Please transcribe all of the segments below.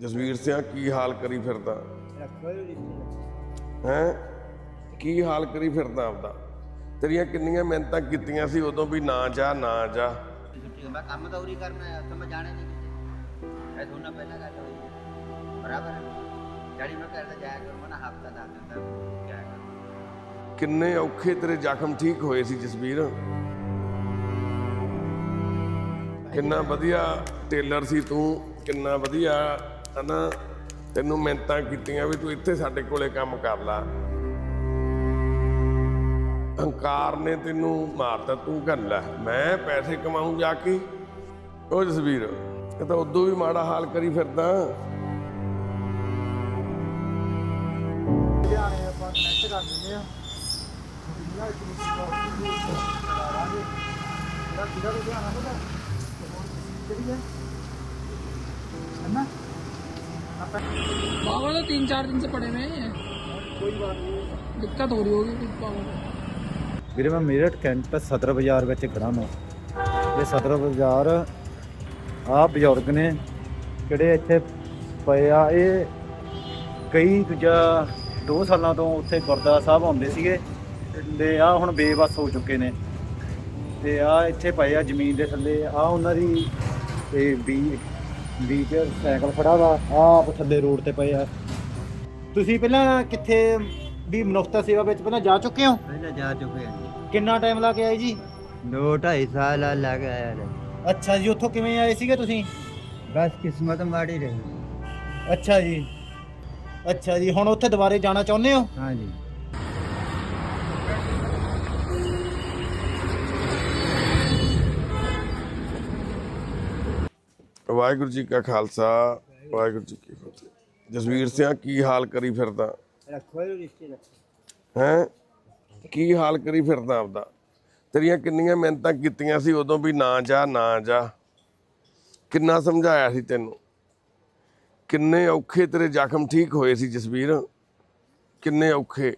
ਜਸਵੀਰ ਸਿੰਘ ਕੀ ਹਾਲ ਕਰੀ ਫਿਰਦਾ? ਹੈ? ਕੀ ਹਾਲ ਕਰੀ ਫਿਰਦਾ ਆਪਦਾ? ਤੇਰੀਆਂ ਕਿੰਨੀਆਂ ਮਿਹਨਤਾਂ ਕੀਤੀਆਂ ਸੀ ਉਦੋਂ ਵੀ ਨਾ ਜਾ ਨਾ ਜਾ। ਛੁੱਟੀ ਮੈਂ ਕੰਮ ਤਾਂ ਉਰੀ ਕਰਨਾ ਹੈ ਤਾਂ ਮੈਂ ਜਾਣਾ ਨਹੀਂ ਕਿਤੇ। ਇਹ ਦੋਨਾਂ ਪਹਿਲਾਂ ਗੱਲ ਹੋਈ। ਹੈ। ਬਰਾਬਰ ਹੈ ਡੈਡੀ ਮੈਂ ਕਰਦਾ ਜਾਇਆ ਕਰੂੰ ਮੈਂ ਹਫਤਾ ਦਾ ਦਿੰਦਾ ਜਾਇਆ ਕਰੂੰ। ਕਿੰਨੇ ਔਖੇ ਤੇਰੇ ਜ਼ਖਮ ਠੀਕ ਹੋਏ ਸੀ ਜਸਵੀਰ। ਕਿੰਨਾ ਵਧੀਆ ਟੇਲਰ ਸੀ ਤੂੰ ਕਿੰਨਾ ਵਧੀਆ ਹਨਾ ਤੈਨੂੰ ਮਿਹਨਤਾਂ ਕੀਤੀਆਂ ਵੀ ਤੂੰ ਇੱਥੇ ਸਾਡੇ ਕੋਲੇ ਕੰਮ ਕਰ ਲਾ। ਹੰਕਾਰ ਨੇ ਤੈਨੂੰ ਮਾਰਤਾ, ਤੂੰ ਕਰ ਲੈ। ਮੈਂ ਪੈਸੇ ਕਮਾਉਂ ਜਾ ਕੇ। ਉਹ ਜਸਵੀਰ, ਇਹ ਤਾਂ ਉਦੋਂ ਵੀ ਮਾੜਾ ਹਾਲ ਕਰੀ ਫਿਰਦਾ। ਲੁਧਿਆਣੇ ਆਪਾਂ ਕਨੈਕਟ ਕਰ ਦਿੰਦੇ ਆ ਜਿਹੜਾ ਇੱਕ ਦੂਸਰੀ ਦਾ ਕਰਾਵਾਂਗੇ ਜਿਹੜਾ ਲੁਧਿਆਣਾ ਪਤਾ ਕਿਹੜੀ ਹੈ ਹੈ पावर तो तीन चार दिन से पड़े हुए हैं ਕੋਈ ਬਾਤ ਨਹੀਂ दिक्कत हो रही होगी कुछ पावर को ਵੀਰੇ ਮੈਂ ਮੇਰਠ ਕੈਂਟ ਸਦਰ ਬਾਜ਼ਾਰ ਵਿੱਚ ਖੜਾ ਮੈਂ ਇਹ ਸਦਰ ਬਾਜ਼ਾਰ ਆ ਬਜ਼ੁਰਗ ਨੇ ਜਿਹੜੇ ਇੱਥੇ ਪਏ ਆ ਇਹ ਕਈ ਦੂਜਾ 2 ਸਾਲਾਂ ਤੋਂ ਉੱਥੇ ਗੁਰਦੁਆਰਾ ਸਾਹਿਬ ਆਉਂਦੇ ਸੀਗੇ ਤੇ ਆ ਹੁਣ ਬੇਬਸ ਹੋ ਚੁੱਕੇ ਨੇ ਤੇ ਆ ਇੱਥੇ ਪਏ ਆ ਜ਼ਮੀਨ ਦੇ ਥੱਲੇ ਆ ਉਹਨਾਂ ਦੀ ਤੇ ਬੀਚ ਸਾਈਕਲ ਖੜਾ ਵਾ ਆ ਥੱਲੇ ਰੋਡ ਤੇ ਪਏ ਆ। ਤੁਸੀਂ ਪਹਿਲਾਂ ਕਿੱਥੇ ਵੀ ਮਨੁੱਖਤਾ ਸੇਵਾ ਵਿੱਚ ਪਹਿਲਾਂ ਜਾ ਚੁੱਕੇ ਹੋ? ਪਹਿਲਾਂ ਜਾ ਚੁੱਕੇ ਹਾਂ ਕਿੰਨਾ ਟਾਈਮ ਲਾ ਕੇ ਆਏ ਜੀ? ਦੋ ਢਾਈ ਸਾਲ ਆ ਲੱਗ ਆਇਆ ਨੇ ਅੱਛਾ ਜੀ ਉੱਥੋਂ ਕਿਵੇਂ ਆਏ ਸੀਗੇ ਤੁਸੀਂ? ਬਸ ਕਿਸਮਤ ਮਾੜੀ ਰਹੀ। ਅੱਛਾ ਜੀ। ਅੱਛਾ ਜੀ ਹੁਣ ਉੱਥੇ ਦੁਬਾਰੇ ਜਾਣਾ ਚਾਹੁੰਦੇ ਹੋ? ਹਾਂ ਵਾਹਿਗੁਰੂ ਜੀ ਕਾ ਖਾਲਸਾ ਵਾਹਿਗੁਰੂ ਜੀ ਕੀ ਫਤਿਹ। ਜਸਵੀਰ ਸਿੰਘ ਕੀ ਹਾਲ ਕਰੀ ਫਿਰਦਾ? ਰੱਖੋ ਇਹ ਰਿਸ਼ਤੇ ਰੱਖੋ। ਹੈ? ਕੀ ਹਾਲ ਕਰੀ ਫਿਰਦਾ ਆਪਦਾ? ਤੇਰੀਆਂ ਕਿੰਨੀਆਂ ਮਿਹਨਤਾਂ ਕੀਤੀਆਂ ਸੀ ਉਦੋਂ ਵੀ ਨਾ ਜਾ ਨਾ ਜਾ। ਕਿੰਨਾ ਸਮਝਾਇਆ ਸੀ ਤੈਨੂੰ? ਕਿੰਨੇ ਔਖੇ ਤੇਰੇ ਜ਼ਖਮ ਠੀਕ ਹੋਏ ਸੀ ਜਸਵੀਰ? ਕਿੰਨੇ ਔਖੇ?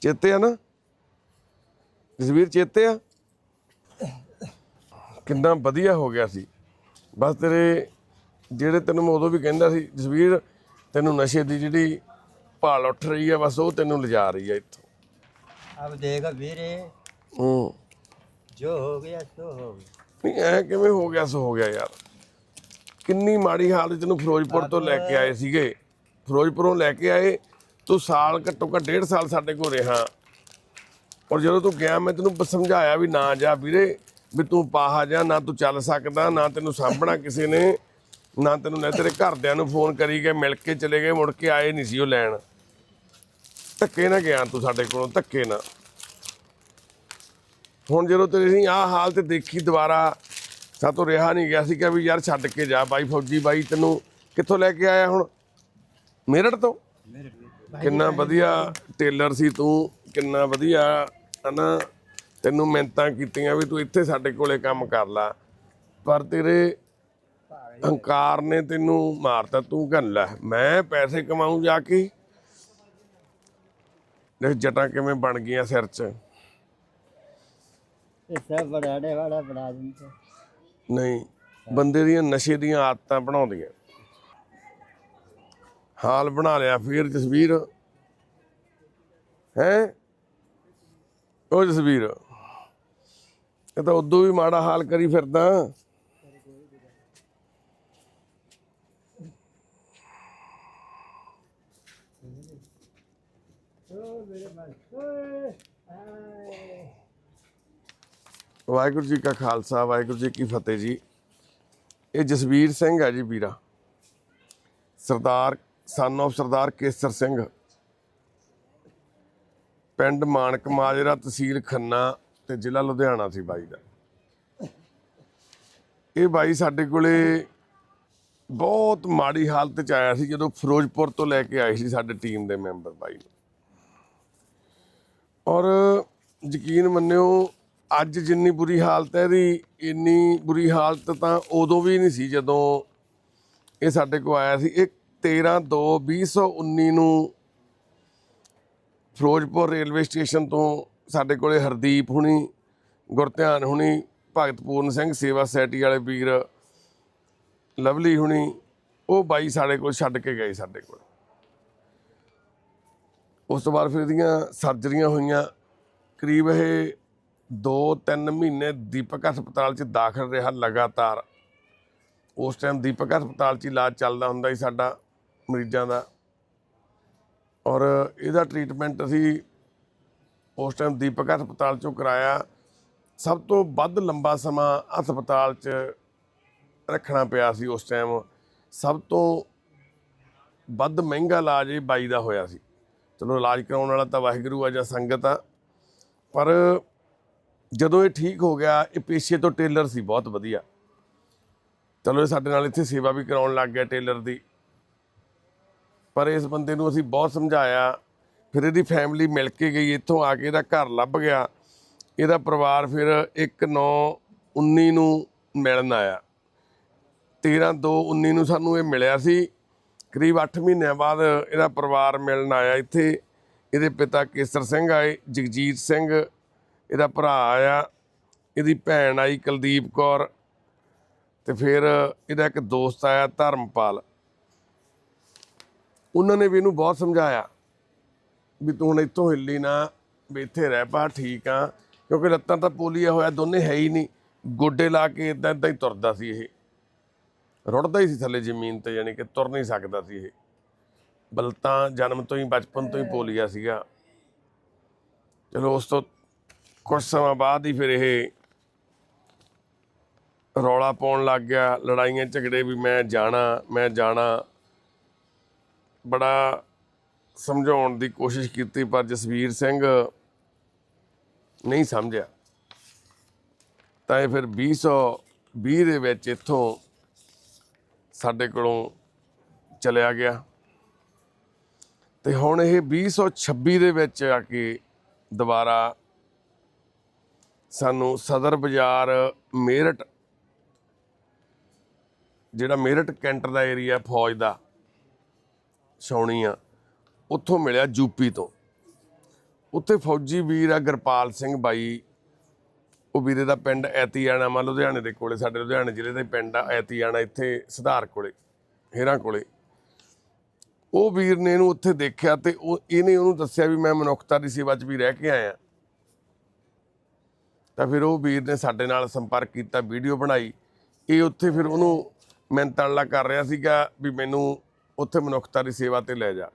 ਚੇਤੇ ਆ ਨਾ? ਜਸਵੀਰ ਚੇਤੇ ਆ? ਕਿੰਨਾ ਵਧੀਆ ਹੋ ਗਿਆ ਸੀ। ਬਸ ਤੇਰੇ ਜਿਹੜੇ ਤੈਨੂੰ ਮੈਂ ਉਦੋਂ ਵੀ ਕਹਿੰਦਾ ਸੀ ਜਸਵੀਰ ਤੈਨੂੰ ਨਸ਼ੇ ਦੀ ਜਿਹੜੀ ਭਾਲ ਉੱਠ ਰਹੀ ਹੈ ਬਸ ਉਹ ਤੈਨੂੰ ਲਿਜਾ ਰਹੀ ਹੈ ਇੱਥੋਂ। ਅਬ ਦੇਖ ਵੀਰੇ। ਹੂੰ। ਜੋ ਹੋ ਗਿਆ ਸੋ ਹੋ ਗਿਆ। ਨਹੀਂ ਐ ਕਿਵੇਂ ਹੋ ਗਿਆ ਸੋ ਹੋ ਗਿਆ ਯਾਰ। ਕਿੰਨੀ ਮਾੜੀ ਹਾਲਤ ਨੂੰ ਫਿਰੋਜ਼ਪੁਰ ਤੋਂ ਲੈ ਕੇ ਆਏ ਸੀਗੇ। ਫਿਰੋਜ਼ਪੁਰੋਂ ਲੈ ਕੇ ਆਏ ਤੂੰ ਸਾਲ ਘੱਟੋ ਘੱਟ ਡੇਢ ਸਾਲ ਸਾਡੇ ਕੋਲ ਰਿਹਾ। ਔਰ ਜਦੋਂ ਤੂੰ ਗਿਆ ਮੈਂ ਤੈਨੂੰ ਸਮਝਾਇਆ ਵੀ ਨਾ ਜਾ ਵੀਰੇ। ਵੀ ਤੂੰ ਪਾਹਾ ਜਾ ਨਾ ਤੂੰ ਚੱਲ ਸਕਦਾ ਨਾ ਤੈਨੂੰ ਸਾਂਭਣਾ ਕਿਸੇ ਨੇ ਨਾ ਤੈਨੂੰ ਨਾ ਤੇਰੇ ਘਰਦਿਆਂ ਨੂੰ ਫੋਨ ਕਰੀ ਗਏ ਮਿਲ ਕੇ ਚਲੇ ਗਏ ਮੁੜ ਕੇ ਆਏ ਨਹੀਂ ਸੀ ਉਹ ਲੈਣ। ਧੱਕੇ ਨਾ ਗਿਆ ਤੂੰ ਸਾਡੇ ਕੋਲੋਂ ਧੱਕੇ ਨਾ। ਹੁਣ ਜਦੋਂ ਤੇਰੀ ਸੀ ਆਹ ਹਾਲਤ ਦੇਖੀ ਦੁਬਾਰਾ ਸਾਤੋਂ ਰਿਹਾ ਨਹੀਂ ਗਿਆ ਸੀ ਕਿ ਵੀ ਯਾਰ ਛੱਡ ਕੇ ਜਾ ਬਾਈ ਫੌਜੀ ਬਾਈ ਤੈਨੂੰ ਕਿੱਥੋਂ ਲੈ ਕੇ ਆਇਆ ਹੁਣ? ਮੇਰਠ ਤੋਂ? ਕਿੰਨਾ ਵਧੀਆ ਟੇਲਰ ਸੀ ਤੂੰ ਕਿੰਨਾ ਵਧੀਆ ਹਨਾ? ਤੈਨੂੰ ਮਿਹਨਤਾਂ ਕੀਤੀਆਂ ਵੀ ਤੂੰ ਇੱਥੇ ਸਾਡੇ ਕੋਲੇ ਕੰਮ ਕਰ ਲਾ। ਪਰ ਤੇਰੇ ਹੰਕਾਰ ਨੇ ਤੈਨੂੰ ਮਾਰਤਾ ਤੂੰ ਕਰ ਲੈ। ਮੈਂ ਪੈਸੇ ਕਮਾਉਂ ਜਾ ਕੇ। ਦੇਖ ਜਟਾਂ ਕਿਵੇਂ ਬਣ ਗਈਆਂ ਸਿਰ 'ਚ। ਇਹ ਸਭ ਬੜਾੜੇ ਵਾਲਾ ਬਣਾ ਦਿੰਦੇ। ਨਹੀਂ ਬੰਦੇ ਦੀਆਂ ਨਸ਼ੇ ਦੀਆਂ ਆਦਤਾਂ ਬਣਾਉਂਦੀਆਂ। ਹਾਲ ਬਣਾ ਲਿਆ ਫੇਰ ਜਸਵੀਰ। ਹੈ? ਉਹ ਜਸਵੀਰ। ਇਹ ਤਾਂ ਉਦੋਂ ਵੀ ਮਾੜਾ ਹਾਲ ਕਰੀ ਫਿਰਦਾ। ਵਾਹਿਗੁਰੂ ਜੀ ਕਾ ਖਾਲਸਾ, ਵਾਹਿਗੁਰੂ ਜੀ ਕੀ ਫਤਿਹ ਜੀ। ਇਹ ਜਸਵੀਰ ਸਿੰਘ ਹੈ ਜੀ ਵੀਰਾ। ਸਰਦਾਰ ਸਨ of ਸਰਦਾਰ ਕੇਸਰ ਸਿੰਘ। ਪਿੰਡ ਮਾਨਕ ਮਾਜਰਾ ਤਹਿਸੀਲ ਖੰਨਾ। ਤੇ ਜ਼ਿਲ੍ਹਾ ਲੁਧਿਆਣਾ ਸੀ ਬਾਈ ਦਾ। ਇਹ ਬਾਈ ਸਾਡੇ ਕੋਲੇ ਬਹੁਤ ਮਾੜੀ ਹਾਲਤ ਚ ਆਇਆ ਸੀ ਜਦੋਂ ਫਿਰੋਜ਼ਪੁਰ ਤੋਂ ਲੈ ਕੇ ਆਏ ਸੀ ਸਾਡੇ ਟੀਮ ਦੇ ਮੈਂਬਰ ਬਾਈ ਨੂੰ। ਔਰ ਯਕੀਨ ਮੰਨਿਓ, ਅੱਜ ਜਿੰਨੀ ਬੁਰੀ ਹਾਲਤ ਹੈ ਇਹਦੀ, ਇੰਨੀ ਬੁਰੀ ਹਾਲਤ ਤਾਂ ਉਦੋਂ ਵੀ ਨਹੀਂ ਸੀ ਜਦੋਂ ਇਹ ਸਾਡੇ ਕੋਲ ਆਇਆ ਸੀ। ਇਹ 13 2 2019 ਨੂੰ ਫਿਰੋਜ਼ਪੁਰ ਰੇਲਵੇ ਸਟੇਸ਼ਨ ਤੋਂ ਸਾਡੇ ਕੋਲੇ ਹਰਦੀਪ ਹੁਣੀ, ਗੁਰਧਿਆਨ ਹੁਣੀ ਭਗਤ ਪੂਰਨ ਸਿੰਘ, ਸੇਵਾ ਸੈਟੀ ਵਾਲੇ ਵੀਰ, ਲਵਲੀ ਹੁਣੀ, ਉਹ ਬਾਈ ਸਾਡੇ ਕੋਲ ਛੱਡ ਕੇ ਗਏ ਸਾਡੇ ਕੋਲ। ਉਸ ਤੋਂ ਬਾਅਦ ਫਿਰ ਇਹਦੀਆਂ ਸਰਜਰੀਆਂ ਹੋਈਆਂ। ਕਰੀਬ ਇਹ 2-3 ਮਹੀਨੇ ਦੀਪਕ ਹਸਪਤਾਲ 'ਚ ਦਾਖਲ ਰਿਹਾ ਲਗਾਤਾਰ। ਉਸ ਟਾਈਮ ਦੀਪਕ ਹਸਪਤਾਲ 'ਚ ਇਲਾਜ ਚੱਲਦਾ ਹੁੰਦਾ ਸੀ ਸਾਡਾ ਮਰੀਜ਼ਾਂ ਦਾ। ਔਰ ਇਹਦਾ ਟ੍ਰੀਟਮੈਂਟ ਅਸੀਂ ਉਸ ਟਾਈਮ ਦੀਪਕ ਹਸਪਤਾਲ 'ਚੋਂ ਕਰਾਇਆ। ਸਭ ਤੋਂ ਵੱਧ ਲੰਬਾ ਸਮਾਂ ਹਸਪਤਾਲ 'ਚ ਰੱਖਣਾ ਪਿਆ ਸੀ ਉਸ ਟਾਈਮ ਸਭ ਤੋਂ ਵੱਧ ਮਹਿੰਗਾ ਇਲਾਜ ਇਹ ਬਾਈ ਦਾ ਹੋਇਆ ਸੀ। ਚਲੋ ਇਲਾਜ ਕਰਾਉਣ ਵਾਲਾ ਤਾਂ ਵਾਹਿਗੁਰੂ ਆ ਜਾਂ ਸੰਗਤ ਆ। ਪਰ ਜਦੋਂ ਇਹ ਠੀਕ ਹੋ ਗਿਆ, ਇਹ ਪੇਸ਼ੇ ਤੋਂ ਟੇਲਰ ਸੀ, ਬਹੁਤ ਵਧੀਆ। ਚਲੋ ਇਹ ਸਾਡੇ ਨਾਲ ਇੱਥੇ ਸੇਵਾ ਵੀ ਕਰਾਉਣ ਲੱਗ ਗਿਆ ਟੇਲਰ ਦੀ। ਪਰ ਇਸ ਬੰਦੇ ਨੂੰ ਅਸੀਂ ਬਹੁਤ ਸਮਝਾਇਆ। ਫਿਰ ਇਹਦੀ ਫੈਮਿਲੀ ਮਿਲ ਕੇ ਗਈ, ਇੱਥੋਂ ਆ ਕੇ ਇਹਦਾ ਘਰ ਲੱਭ ਗਿਆ। ਇਹਦਾ ਪਰਿਵਾਰ ਫਿਰ 1/9/19 ਨੂੰ ਮਿਲਣ ਆਇਆ। 13/2/19 ਨੂੰ ਸਾਨੂੰ ਇਹ ਮਿਲਿਆ ਸੀ। ਕਰੀਬ 8 ਮਹੀਨਿਆਂ ਬਾਅਦ ਇਹਦਾ ਪਰਿਵਾਰ ਮਿਲਣ ਆਇਆ ਇੱਥੇ। ਇਹਦੇ ਪਿਤਾ ਕੇਸਰ ਸਿੰਘ ਆਏ, ਜਗਜੀਤ ਸਿੰਘ, ਇਹਦਾ ਭਰਾ ਆਇਆ, ਇਹਦੀ ਭੈਣ ਆਈ ਕੁਲਦੀਪ ਕੌਰ ਤੇ ਫਿਰ ਇਹਦਾ ਇੱਕ ਦੋਸਤ ਆਇਆ ਧਰਮਪਾਲ। ਉਹਨਾਂ ਨੇ ਵੀ ਇਹਨੂੰ ਬਹੁਤ ਸਮਝਾਇਆ। ਵੀ ਤੂੰ ਹੁਣ ਇੱਥੋਂ ਹਿੱਲੀ ਨਾ, ਵੀ ਇੱਥੇ ਰਹਿ ਪਾ, ਠੀਕ ਆ। ਕਿਉਂਕਿ ਲੱਤਾਂ ਤਾਂ ਪੋਲੀਆ ਹੋਇਆ, ਦੋਨੇ ਹੈ ਹੀ ਨਹੀਂ। ਗੋਡੇ ਲਾ ਕੇ ਇਦਾਂ ਇਦਾਂ ਹੀ ਤੁਰਦਾ ਸੀ ਇਹ। ਰੁੜਦਾ ਹੀ ਸੀ ਥੱਲੇ ਜ਼ਮੀਨ ਤੇ, ਯਾਨੀ ਕਿ ਤੁਰ ਨਹੀਂ ਸਕਦਾ ਸੀ ਇਹ। ਬਲਤਾਂ ਜਨਮ ਤੋਂ ਹੀ, ਬਚਪਨ ਤੋਂ ਹੀ ਪੋਲੀਆ ਸੀਗਾ। ਚਲੋ, ਉਸ ਤੋਂ ਕੁਝ ਸਮਾਂ ਬਾਅਦ ਹੀ ਫਿਰ ਇਹ ਰੌਲਾ ਪਾਉਣ ਲੱਗ ਗਿਆ। ਲੜਾਈਆਂ ਝਗੜੇ ਵੀ ਮੈਂ ਜਾਣਾ ਮੈਂ ਜਾਣਾ। ਬੜਾ ਸਮਝਾਉਣ ਦੀ ਕੋਸ਼ਿਸ਼ ਕੀਤੀ, ਪਰ ਜਸਵੀਰ ਸਿੰਘ ਨਹੀਂ ਸਮਝਿਆ। ਤਾਂ ਇਹ ਫਿਰ 2020 ਦੇ ਵਿੱਚ ਇੱਥੋਂ ਸਾਡੇ ਕੋਲੋਂ ਚਲਿਆ ਗਿਆ। ਤੇ ਹੁਣ ਇਹ 2026 ਦੇ ਵਿੱਚ ਆ ਕੇ ਦੁਬਾਰਾ ਸਾਨੂੰ ਸਦਰ ਬਾਜ਼ਾਰ ਮੇਰਟ ਜਿਹੜਾ ਮੇਰਟ ਕੈਂਟਰ ਦਾ ਏਰੀਆ ਫੌਜ ਦਾ, ਛਾਉਣੀ ਆ। ਉੱਥੋਂ ਮਿਲਿਆ ਯੂਪੀ ਤੋਂ। ਉੱਥੇ ਫੌਜੀ ਵੀਰ ਆ ਗਰਪਾਲ ਸਿੰਘ ਬਾਈ। ਉਹ ਵੀਰੇ ਦਾ ਪਿੰਡ ਐਤੀਆਣਾ ਮਾ ਲੁਧਿਆਣੇ ਦੇ ਕੋਲੇ, ਸਾਡੇ ਲੁਧਿਆਣੇ ਜ਼ਿਲ੍ਹੇ ਦਾ ਪਿੰਡ ਆ, ਐਤੀਆਣਾ, ਇੱਥੇ ਸੁਧਾਰ ਕੋਲੇ, ਹੇਰਾਂ ਕੋਲੇ। ਉਹ ਵੀਰ ਨੇ ਇਹਨੂੰ ਉੱਥੇ ਦੇਖਿਆ ਤੇ ਉਹ ਇਹਨੇ ਉਹਨੂੰ ਦੱਸਿਆ ਵੀ ਮੈਂ ਮਨੁੱਖਤਾ ਦੀ ਸੇਵਾ 'ਚ ਵੀ ਰਹਿ ਕੇ ਆਇਆ। ਤਾਂ ਫਿਰ ਉਹ ਵੀਰ ਨੇ ਸਾਡੇ ਨਾਲ ਸੰਪਰਕ ਕੀਤਾ, ਵੀਡੀਓ ਬਣਾਈ। ਇਹ ਉੱਥੇ ਫਿਰ ਉਹਨੂੰ ਮਿਹਨਤਾਲਾ ਕਰ ਰਿਹਾ ਸੀਗਾ ਵੀ ਮੈਨੂੰ ਉੱਥੇ ਮਨੁੱਖਤਾ ਦੀ ਸੇਵਾ ਤੇ ਲੈ ਜਾ।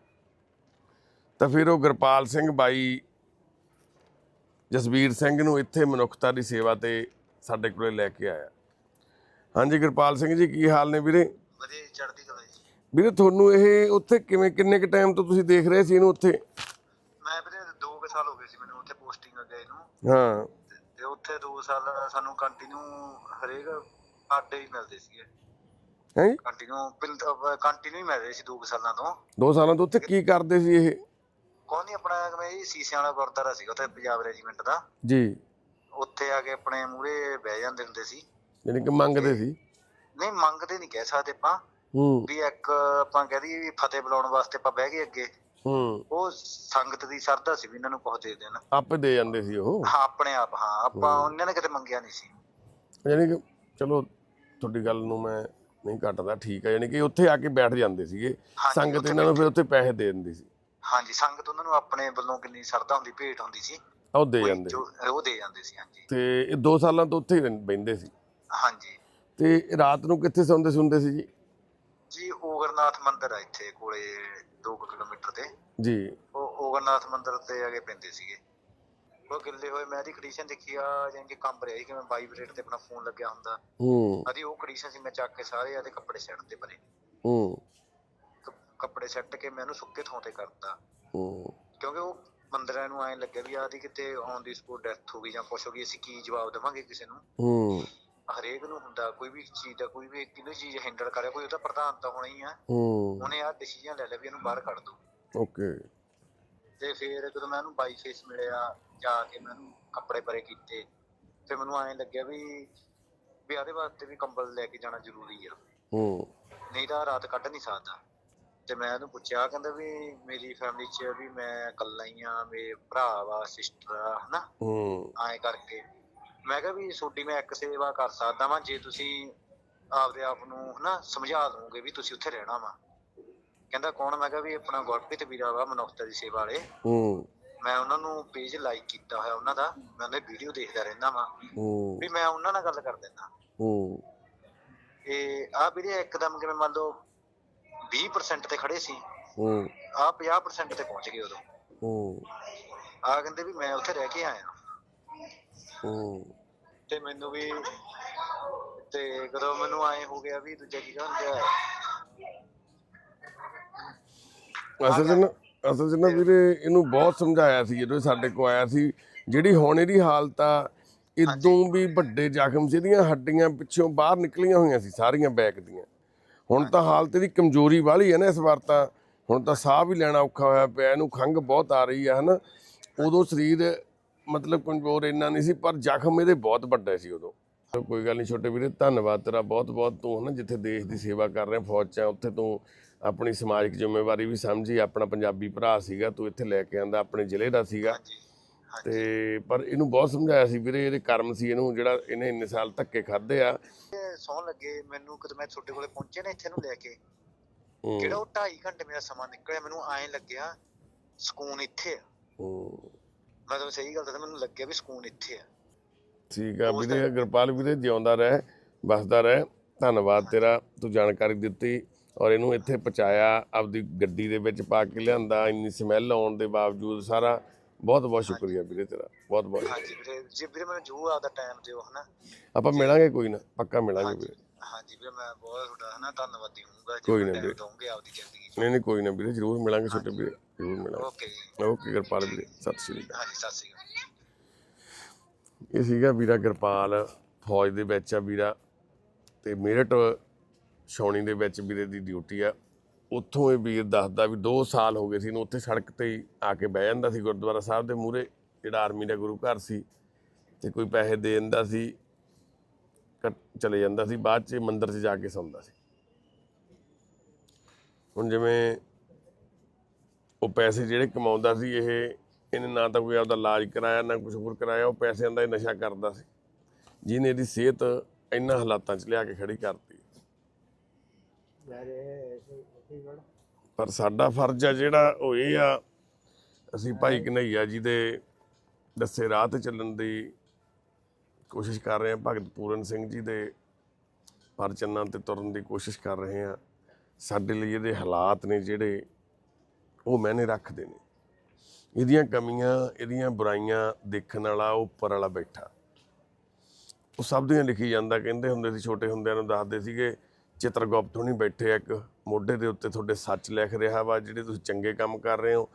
ਤਾਂ ਫਿਰ ਉਹ ਗੁਰਪਾਲ ਸਿੰਘ ਬਾਈ ਜਸਵੀਰ ਸਿੰਘ ਨੂੰ ਇੱਥੇ ਮਨੁੱਖਤਾ ਦੀ ਸੇਵਾ ਤੇ ਸਾਡੇ ਕੋਲੇ ਲੈ ਕੇ ਆਇਆ। ਹਾਂਜੀ ਗੁਰਪਾਲ ਸਿੰਘ ਜੀ ਕੀ ਹਾਲ ਨੇ ਵੀਰੇ? ਵਧੀਆ ਚੜਦੀ ਕਲਾ ਜੀ। ਵੀਰੇ ਤੁਹਾਨੂੰ ਇਹ ਉੱਥੇ ਕਿਵੇਂ ਕਿੰਨੇ ਕ ਟਾਈਮ ਤੋਂ ਤੁਸੀਂ ਦੇਖ ਰਹੇ ਸੀ ਇਹਨੂੰ ਉੱਥੇ? ਮੈਂ ਵੀਰੇ 2 ਕੁ ਸਾਲ ਹੋ ਗਏ ਸੀ ਮੈਨੂੰ ਉੱਥੇ ਪੋਸਟਿੰਗ ਗਏ ਨੂੰ ਹਾਂ। ਤੇ- ਉੱਥੇ 2 ਸਾਲ ਸਾਨੂੰ ਕੰਟੀਨਿਊ ਹਰੇਕ ਆਡੇ ਹੀ ਮਿਲਦੇ ਸੀਗੇ। ਹੈ ਕੰਟੀਨਿਊ ਕੰਟੀਨਿਊ ਮਿਲ ਰਹੇ ਸੀ 2 ਸਾਲਾਂ ਤੋਂ। ਦੋ ਸਾਲਾਂ ਤੋਂ ਉੱਥੇ ਕੀ ਕਰਦੇ ਸੀ ਇਹ? ਕੋਈ ਨਹੀਂ ਆਪਣਾ ਮੈਂ ਇਹ ਸੀਸਿਆਂ ਵਾਲਾ ਗੁਰਦੁਆਰਾ ਸੀਗਾ ਉੱਥੇ ਪੰਜਾਬ ਰੈਜੀਮੈਂਟ ਦਾ। ਜੀ। ਉੱਥੇ ਆ ਕੇ ਆਪਣੇ ਮੂਹਰੇ ਬਹਿ ਜਾਂਦੇ ਹੁੰਦੇ ਸੀ। ਯਾਨੀ ਕਿ ਮੰਗਦੇ ਸੀ। ਨਹੀਂ ਮੰਗਦੇ ਨਹੀਂ ਕਹਿ ਸਕਦੇ ਆਪਾਂ। ਹੂੰ। ਵੀ ਇੱਕ ਆਪਾਂ ਕਹਿ ਦਈਏ ਵੀ ਫਤਿਹ ਬੁਲਾਉਣ ਵਾਸਤੇ ਆਪਾਂ ਬਹਿ ਗਏ ਅੱਗੇ। ਹੂੰ। ਉਹ ਸੰਗਤ ਦੀ ਸਰਦਾ ਸੀ ਵੀ ਇਹਨਾਂ ਨੂੰ ਕੁਝ ਦੇ ਦੇਣ। ਆਪੇ ਦੇ ਜਾਂਦੇ ਸੀ ਉਹ। ਹਾਂ ਆਪਣੇ ਆਪ ਹਾਂ। ਆਪਾਂ ਉਹਨਾਂ ਨੇ ਕਿਤੇ ਮੰਗਿਆ ਨਹੀਂ ਸੀ। ਯਾਨੀ ਕਿ ਚਲੋ ਤੁਹਾਡੀ ਗੱਲ ਨੂੰ ਮੈਂ ਨਹੀਂ ਘਟਦਾ ਠੀਕ ਹੈ। ਯਾਨੀ ਕਿ ਉੱਥੇ ਆ ਕੇ ਬੈਠ ਜਾਂਦੇ ਸੀਗੇ। ਸੰਗਤ ਇਹਨਾਂ ਨੂੰ ਫਿਰ ਉੱਥੇ ਪੈਸੇ ਦੇ ਦਿੰਦੀ ਸੀ। ਹਾਂਜੀ ਸੰਗਤ ਉਹਨਾਂ ਨੂੰ ਆਪਣੇ ਵੱਲੋਂ ਕਿੰਨੀ ਸਰਦਾ ਹੁੰਦੀ ਭੇਟ ਹੁੰਦੀ ਸੀ। ਉਹ ਦੇ ਕੋਈ ਜਾਂਦੇ ਜੋ ਉਹ ਦੇ ਜਾਂਦੇ ਸੀ ਹਾਂਜੀ। ਤੇ ਇਹ 2 ਸਾਲਾਂ ਤੋਂ ਉੱਥੇ ਹੀ ਰਹਿੰ- ਬਹਿੰਦੇ ਸੀ। ਹਾਂਜੀ। ਤੇ ਰਾਤ ਨੂੰ ਕਿੱਥੇ ਸੌਂਦੇ ਸੁਣਦੇ ਸੀ ਜੀ? ਜੀ ਓਗਰਨਾਥ ਮੰਦਿਰ ਆ ਇੱਥੇ ਕੋਲੇ 2 ਕਿਲੋਮੀਟਰ ਤੇ। ਜੀ। ਉਹ ਓਗਰਨਾਥ ਮੰਦਿਰ ਤੇ ਆ ਕੇ ਪੈਂਦੇ ਸੀਗੇ। ਉਹ ਗਿੱਲੇ ਹੋਏ ਮੈਂ ਦੀ ਕੰਡੀਸ਼ਨ ਦੇਖੀ ਆ ਜਾਨ ਕਿ ਕੰਬ ਰਿਹਾ ਸੀ ਕਿ ਮੈਂ ਵਾਈਬ੍ਰੇਟ ਤੇ ਆਪਣਾ ਫੋਨ ਲੱਗਿਆ ਹੁੰਦਾ। ਹੂੰ। ਅਦੀ ਉਹ ਕੰਡੀਸ਼ਨ ਸੀ ਮੈਂ ਚੱਕ ਕੇ ਸਾਰੇ ਆਦੇ ਕੱਪੜੇ ਸੈੱਟ ਤੇ ਪਰੇ ਹੂੰ। ਕੱਪੜੇ ਸੈੱਟ ਕੇ ਮੈਂ ਉਹਨੂੰ ਸੁੱਕੇ ਥਾਂ ਤੇ ਕਰਤਾ। ਕਿਉਂਕਿ ਉਹ ਮੰਦਰਾਂ ਨੂੰ ਐਂ ਲੱਗਿਆ ਵੀ ਆਦੀ ਕਿਤੇ ਔਨ ਦੀ ਸਪੋਟ ਡੈਥ ਹੋ ਗਈ ਜਾਂ ਕੁਛ ਹੋ ਗਈ ਅਸੀਂ ਕੀ ਜਵਾਬ ਦੇਵਾਂਗੇ ਕਿਸੇ ਨੂੰ? ਹੂੰ ਹਰੇਕ ਨੂੰ ਹੁੰਦਾ ਕੋਈ ਵੀ ਚੀਜ਼ ਦਾ ਕੋਈ ਵੀ ਕਿਹਨੂੰ ਚੀਜ਼ ਹੈਂਡਲ ਕਰਿਆ ਕੋਈ ਉਹਦਾ ਪ੍ਰਧਾਨ ਤਾਂ ਹੋਣਾ ਹੀ ਆ। ਹੂੰ ਉਹਨੇ ਆਹ ਡਿਸੀਜਨ ਲੈ ਲਿਆ ਵੀ ਇਹਨੂੰ ਬਾਹਰ ਕੱਢ ਦੋ। ਓਕੇ। ਤੇ ਫਿਰ ਜਦੋਂ ਮੈਂ ਉਹਨੂੰ ਬਾਈ ਫੇਸ ਮਿਲਿਆ ਜਾ ਕੇ ਮੈਂ ਉਹਨੂੰ ਕੱਪੜੇ ਪਰੇ ਕੀਤੇ ਤੇ ਮੈਨੂੰ ਐਂ ਲੱਗਿਆ ਵੀ ਵੀ ਆਦੇ ਵਾਸਤੇ ਵੀ ਕੰਬਲ ਲੈ ਕੇ ਜਾਣਾ ਜ਼ਰੂਰੀ ਆ। ਹੂੰ ਨਹੀਂ ਤਾਂ ਰਾਤ ਕੱਢ ਨਹੀਂ ਸਕਦਾ। ਤੇ ਮੈਂ ਉਹਨੂੰ ਪੁੱਛਿਆ ਕਹਿੰਦਾ ਵੀ ਮੇਰੀ ਫੈਮਿਲੀ 'ਚ ਵੀ ਮੈਂ ਇਕੱਲਾ ਹੀ ਆ ਮੇਰੇ ਭਰਾ ਵਾ ਸਿਸਟਰ ਆ ਹਨਾ? ਹੂੰ। ਐਂ ਕਰਕੇ। ਮੈਂ ਕਿਹਾ ਵੀ ਤੁਹਾਡੀ ਮੈਂ ਇੱਕ ਸੇਵਾ ਕਰ ਸਕਦਾ ਵਾਂ ਜੇ ਤੁਸੀਂ ਆਪਦੇ ਆਪ ਨੂੰ ਹਨਾ ਸਮਝਾ ਦਵਾਂਗੇ ਵੀ ਤੁਸੀਂ ਉੱਥੇ ਰਹਿਣਾ ਵਾ। ਕਹਿੰਦਾ ਕੌਣ? ਮੈਂ ਕਿਹਾ ਵੀ ਆਪਣਾ ਗੁਰਪ੍ਰੀਤ ਵੀਰਾ ਵਾ ਮਨੁੱਖਤਾ ਦੀ ਸੇਵਾ ਵਾਲੇ। ਹੂੰ। ਮੈਂ ਉਹਨਾਂ ਨੂੰ ਪੇਜ ਲਾਈਕ ਕੀਤਾ ਹੋਇਆ ਉਹਨਾਂ ਦਾ ਮੈਂ ਉਹਦੇ ਵੀਡੀਓ ਦੇਖਦਾ ਰਹਿੰਦਾ ਵਾਂ। ਹੂੰ। ਵੀ ਮੈਂ ਉਹਨਾਂ ਨਾਲ ਗੱਲ ਕਰ ਦਿੰਦਾ ਹੂੰ। ਤੇ ਆ ਵੀਰੇ ਇੱਕਦਮ ਕਿਵੇਂ ਮੰਨ ਲਓ 20% ਤੇ ਖੜੇ ਸੀ। ਹੂੰ। ਆ 50% ਤੇ ਪਹੁੰਚ ਗਏ ਉਦੋਂ। ਹੂੰ। ਆ ਕਹਿੰਦੇ ਵੀ ਮੈਂ ਉੱਥੇ ਰਹਿ ਕੇ ਆਇਆ। ਹੂੰ। ਤੇ ਮੈਨੂੰ ਵੀ ਤੇ ਕਦੋਂ ਮੈਨੂੰ ਆਏ ਹੋ ਗਿਆ ਵੀ ਦੂਜਾ ਕੀ ਕਹਿੰਦੇ ਆ ਅਸਲ 'ਚ ਨਾ ਅਸਲ 'ਚ ਨਾ ਵੀਰੇ ਇਹਨੂੰ ਬਹੁਤ ਸਮਝਾਇਆ ਸੀ ਜਦੋਂ ਇਹ ਸਾਡੇ ਕੋ ਆਇਆ ਸੀ। ਜਿਹੜੀ ਹੁਣ ਇਹਦੀ ਹਾਲਤ ਆ ਇਦੋਂ ਵੀ ਵੱਡੇ ਜ਼ਖਮ ਸੀ ਇਹਦੀਆਂ ਹੱਡੀਆਂ ਪਿੱਛੋਂ ਬਾਹਰ ਨਿਕਲੀਆਂ ਹੋਈਆਂ ਸੀ ਸਾਰੀਆਂ ਬੈਕ ਦੀਆਂ। ਹੁਣ ਤਾਂ ਹਾਲਤ ਇਹਦੀ ਕਮਜ਼ੋਰੀ ਵਾਲੀ ਹੈ ਨਾ ਇਸ ਵਾਰ ਤਾਂ। ਹੁਣ ਤਾਂ ਸਾਹ ਵੀ ਲੈਣਾ ਔਖਾ ਹੋਇਆ ਪਿਆ, ਇਹਨੂੰ ਖੰਘ ਬਹੁਤ ਆ ਰਹੀ ਆ ਹਨਾ। ਉਦੋਂ ਸਰੀਰ ਮਤਲਬ ਕਮਜ਼ੋਰ ਇੰਨਾ ਨਹੀਂ ਸੀ, ਪਰ ਜ਼ਖਮ ਇਹਦੇ ਬਹੁਤ ਵੱਡਾ ਸੀ ਉਦੋਂ। ਕੋਈ ਗੱਲ ਨਹੀਂ ਛੋਟੇ ਵੀਰੇ, ਧੰਨਵਾਦ ਤੇਰਾ ਬਹੁਤ ਬਹੁਤ ਤੂੰ, ਹਨਾ, ਜਿੱਥੇ ਦੇਸ਼ ਦੀ ਸੇਵਾ ਕਰ ਰਿਹਾ, ਫੌਜ 'ਚ ਉੱਥੇ ਤੂੰ ਆਪਣੀ ਸਮਾਜਿਕ ਜ਼ਿੰਮੇਵਾਰੀ ਵੀ ਸਮਝੀ, ਆਪਣਾ ਪੰਜਾਬੀ ਭਰਾ ਸੀਗਾ, ਤੂੰ ਇੱਥੇ ਲੈ ਕੇ ਆਂਦਾ, ਆਪਣੇ ਜ਼ਿਲ੍ਹੇ ਦਾ ਸੀਗਾ। ਤੇ ਪਰ ਇਹਨੂੰ ਬਹੁਤ ਸਮਝਾਇਆ ਸੀ ਵੀਰੇ ਇਹਦੇ ਕਰਮ ਸੀ ਇਹਨੂੰ ਜਿਹੜਾ ਇਹਨੇ ਇੰਨੇ ਸਾਲ ਧੱਕੇ ਖਾਦੇ ਆ। ਸੌਣ ਲੱਗੇ ਮੈਨੂੰ ਕਦ ਮੈਂ ਤੁਹਾਡੇ ਕੋਲੇ ਪਹੁੰਚੇ ਨਾ ਇੱਥੇ ਨੂੰ ਲੈ ਕੇ। ਹੂੰ, ਕਿਹੜਾ ਉਹ 2.5 ਘੰਟੇ ਮੇਰਾ ਸਮਾਂ ਨਿਕਲਿਆ ਮੈਨੂੰ ਐਂ ਲੱਗਿਆ ਸਕੂਨ ਇੱਥੇ ਆ। ਮੈਂ ਤੁਹਾਨੂੰ ਸਹੀ ਗੱਲ ਦੱਸਾਂ ਮੈਨੂੰ ਲੱਗਿਆ ਵੀ ਸਕੂਨ ਇੱਥੇ ਆ। ਠੀਕ ਆ ਵੀਰੇ ਗੁਰਪਾਲ ਵੀਰੇ ਜਿਉਂਦਾ ਰਹਿ ਬਸਦਾ ਰਹਿ। ਧੰਨਵਾਦ ਤੇਰਾ ਤੂੰ ਜਾਣਕਾਰੀ ਦਿੱਤੀ ਔਰ ਇਹਨੂੰ ਇੱਥੇ ਪਹੁੰਚਾਇਆ ਆਪਦੀ ਗੱਡੀ ਦੇ ਵਿੱਚ ਪਾ ਕੇ ਲਿਆਂਦਾ ਇੰਨੀ ਸਮੈਲ ਆਉਣ ਦੇ ਬਾਵਜੂਦ ਸਾਰਾ। ਬਹੁਤ ਬਹੁਤ ਸ਼ੁਕਰੀਆ ਵੀਰੇ ਤੇਰਾ ਬਹੁਤ ਬਹੁਤ ਹਾਂਜੀ ਵੀਰੇ ਜੇ ਵੀਰੇ ਮੈਨੂੰ ਜੂ ਆਪਦਾ ਟਾਈਮ ਦਿਓ ਹਨਾ। ਆਪਾਂ ਮਿਲਾਂਗੇ ਕੋਈ ਨਾ ਪੱਕਾ ਮਿਲਾਂਗੇ ਵੀਰੇ। ਹਾਂਜੀ ਵੀਰੇ ਮੈਂ ਬਹੁਤ ਤੁਹਾਡਾ ਹਨਾ ਧੰਨਵਾਦੀ ਹੋਊਗਾ ਕੋਈ ਜੇ ਨਾ ਵੀਰੇ। ਦੋਗੇ ਆਪਦੀ ਜ਼ਿੰਦਗੀ ਨਹੀਂ ਨਹੀਂ ਕੋਈ ਨਾ ਵੀਰੇ ਜ਼ਰੂਰ ਮਿਲਾਂਗੇ ਛੋਟੇ ਵੀਰੇ ਜ਼ਰੂਰ ਮਿਲਾਂਗੇ। ਓਕੇ ਜੀ। ਓਕੇ ਗੁਰਪਾਲ ਵੀਰੇ ਸਤਿ ਸ਼੍ਰੀ ਅਕਾਲ। ਹਾਂਜੀ ਸਤਿ ਸ਼੍ਰੀ ਅਕਾਲ। ਇਹ ਸੀਗਾ ਵੀਰਾ ਕਿਰਪਾਲ ਫੌਜ ਦੇ ਵਿੱਚ ਆ ਵੀਰਾ ਤੇ ਮੇਰਠ ਛਾਉਣੀ ਦੇ ਵਿੱਚ ਵੀਰੇ ਦੀ ਡਿਊਟੀ ਆ। ਉੱਥੋਂ ਇਹ ਵੀਰ ਦੱਸਦਾ ਵੀ 2 ਸਾਲ ਹੋ ਗਏ ਸੀ ਇਹਨੂੰ ਉੱਥੇ ਸੜਕ ਤੇ ਹੀ ਆ ਕੇ ਬਹਿ ਜਾਂਦਾ ਸੀ ਗੁਰਦੁਆਰਾ ਸਾਹਿਬ ਦੇ ਮੂਹਰੇ, ਜਿਹੜਾ ਆਰਮੀ ਦਾ ਗੁਰੂ ਘਰ ਸੀ, ਤੇ ਕੋਈ ਪੈਸੇ ਦੇ ਦਿੰਦਾ ਸੀ ਚਲੇ ਜਾਂਦਾ ਸੀ, ਬਾਅਦ ਚ ਮੰਦਿਰ 'ਚ ਜਾ ਕੇ ਸੌਂਦਾ ਸੀ। ਹੁਣ ਜਿਵੇਂ ਉਹ ਪੈਸੇ ਜਿਹੜੇ ਕਮਾਉਂਦਾ ਸੀ, ਇਹ ਇਹਨੇ ਨਾ ਤਾਂ ਕੋਈ ਆਪਦਾ ਇਲਾਜ ਕਰਾਇਆ, ਨਾ ਕੁਝ ਹੋਰ ਕਰਾਇਆ, ਉਹ ਪੈਸਿਆਂ ਦਾ ਹੀ ਨਸ਼ਾ ਕਰਦਾ ਸੀ। ਜਿਹਨੇ ਇਹਦੀ ਸਿਹਤ ਇੰਨਾ ਹਾਲਾਤਾਂ 'ਚ ਲਿਆ ਕੇ ਖੜੀ ਕਰਤੀ। ਪਰ ਸਾਡਾ ਫਰਜ਼ ਆ ਜਿਹੜਾ ਉਹ ਇਹ ਆ ਅਸੀਂ ਭਾਈ ਕਨਈਆ ਜੀ ਦੇ ਦੱਸੇ ਰਾਹ ਤੇ ਚੱਲਣ ਦੀ ਕੋਸ਼ਿਸ਼ ਕਰ ਰਹੇ ਹਾਂ ਭਗਤ ਪੂਰਨ ਸਿੰਘ ਜੀ ਦੇ ਪਰ ਚੰਨਾਂ ਤੇ ਤੁਰਨ ਦੀ ਕੋਸ਼ਿਸ਼ ਕਰ ਰਹੇ ਹਾਂ। ਸਾਡੇ ਲਈ ਇਹਦੇ ਹਾਲਾਤ ਨੇ ਜਿਹੜੇ ਉਹ ਮੈਨੇ ਰੱਖਦੇ ਨੇ। ਇਹਦੀਆਂ ਕਮੀਆਂ ਇਹਦੀਆਂ ਬੁਰਾਈਆਂ ਦੇਖਣ ਵਾਲਾ ਉੱਪਰ ਵਾਲਾ ਬੈਠਾ। ਉਹ ਸਭ ਦੀਆਂ ਲਿਖੀ ਜਾਂਦਾ ਕਹਿੰਦੇ ਹੁੰਦੇ ਸੀ ਛੋਟੇ ਹੁੰਦਿਆਂ ਨੂੰ ਦੱਸਦੇ ਸੀਗੇ ਚਿੱਤਰਗੁਪਤ ਹੁਣੀ ਬੈਠੇ ਆ ਇੱਕ ਮੋਢੇ ਦੇ ਉੱਤੇ ਤੁਹਾਡੇ ਸੱਚ ਲਿਖ ਰਿਹਾ ਵਾ, ਜਿਹੜੇ ਤੁਸੀਂ ਚੰਗੇ ਕੰਮ ਕਰ ਰਹੇ ਹੋ,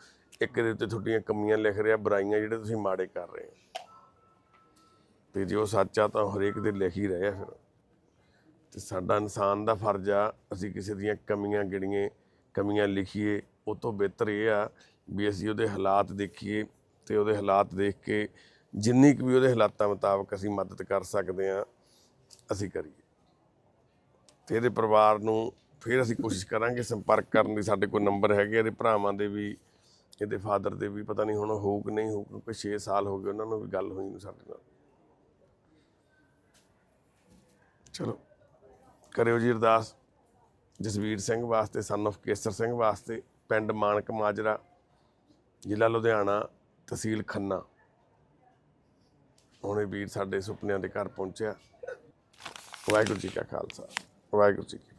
ਇੱਕ ਦੇ ਉੱਤੇ ਤੁਹਾਡੀਆਂ ਕਮੀਆਂ ਲਿਖ ਰਿਹਾ, ਬੁਰਾਈਆਂ ਜਿਹੜੇ ਤੁਸੀਂ ਮਾੜੇ ਕਰ ਰਹੇ ਹੋ। ਤੇ ਜੇ ਉਹ ਸੱਚ ਆ ਤਾਂ ਹਰੇਕ ਦੇ ਲਿਖ ਹੀ ਰਿਹਾ ਫਿਰ। ਤੇ ਸਾਡਾ ਇਨਸਾਨ ਦਾ ਫਰਜ਼ ਆ, ਅਸੀਂ ਕਿਸੇ ਦੀਆਂ ਕਮੀਆਂ ਗਿਣੀਏ, ਕਮੀਆਂ ਲਿਖੀਏ, ਉਹ ਤੋਂ ਬਿਹਤਰ ਇਹ ਆ ਵੀ ਅਸੀਂ ਉਹਦੇ ਹਾਲਾਤ ਦੇਖੀਏ ਤੇ ਉਹਦੇ ਹਾਲਾਤ ਦੇਖ ਕੇ ਜਿੰਨੀ ਕੁ ਵੀ ਉਹਦੇ ਹਾਲਾਤਾਂ ਮੁਤਾਬਕ ਅਸੀਂ ਮਦਦ ਕਰ ਸਕਦੇ ਆ ਅਸੀਂ ਕਰੀਏ। ਤੇ ਇਹਦੇ ਪਰਿਵਾਰ ਨੂੰ ਫਿਰ ਅਸੀਂ ਕੋਸ਼ਿਸ਼ ਕਰਾਂਗੇ ਸੰਪਰਕ ਕਰਨ ਦੀ। ਸਾਡੇ ਕੋਲ ਨੰਬਰ ਹੈਗੇ ਇਹਦੇ ਭਰਾਵਾਂ ਦੇ ਵੀ, ਇਹਦੇ ਫਾਦਰ ਦੇ ਵੀ, ਪਤਾ ਨਹੀਂ ਹੁਣ ਹੋਊ ਕਿ ਨਹੀਂ ਹੋਊ, ਕਿਉਂਕਿ 6 ਸਾਲ ਹੋ ਗਏ, ਉਹਨਾਂ ਨੂੰ ਵੀ ਗੱਲ ਹੋਈ ਨੂੰ ਸਾਡੇ ਨਾਲ। ਚਲੋ, ਕਰਿਓ ਜੀ ਅਰਦਾਸ। ਜਸਵੀਰ ਸਿੰਘ ਵਾਸਤੇ ਸਨ of ਕੇਸਰ ਸਿੰਘ ਵਾਸਤੇ, ਪਿੰਡ ਮਾਨਕ ਮਾਜਰਾ, ਜ਼ਿਲ੍ਹਾ ਲੁਧਿਆਣਾ, ਤਹਿਸੀਲ ਖੰਨਾ। ਹੁਣੇ ਵੀਰ ਸਾਡੇ ਸੁਪਨਿਆਂ ਦੇ ਘਰ ਪਹੁੰਚਿਆ। ਵਾਹਿਗੁਰੂ ਜੀ ਕਾ ਖਾਲਸਾ। ਵਾਹਿਗੁਰੂ ਜੀ ਕੀ